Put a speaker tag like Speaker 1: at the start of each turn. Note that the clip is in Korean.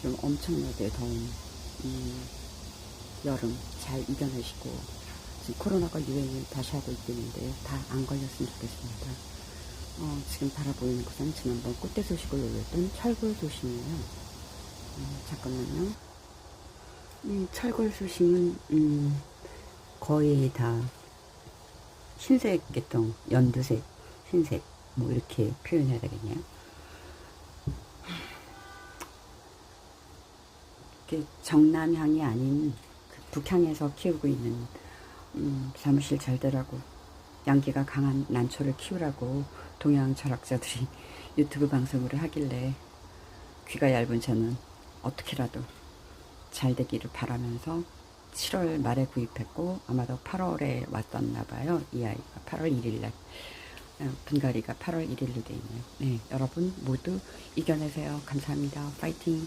Speaker 1: 지금 엄청나게 더운 이 여름 잘 이겨내시고 지금 코로나가 유행을 다시 하고 있겠는데 다안 걸렸으면 좋겠습니다. 어, 지금 바라보이는 것은 지난번 꽃대 소식을 올렸던 철골 소식이에요. 음, 잠깐만요. 이 철골 소식은 음, 거의 다 흰색 계통, 연두색, 흰색 뭐 이렇게 표현해야 되겠네요. 이렇게 정남향이 아닌 그 북향에서 키우고 있는 음, 사무실 잘 되라고 양기가 강한 난초를 키우라고 동양 철학자들이 유튜브 방송을 하길래 귀가 얇은 저는 어떻게라도 잘 되기를 바라면서 7월 말에 구입했고 아마도 8월에 왔었나 봐요. 이 아이가 8월 1일 날. 어, 분갈이가 8월 1일로 돼 있네요. 네, 여러분 모두 이겨내세요. 감사합니다. 파이팅!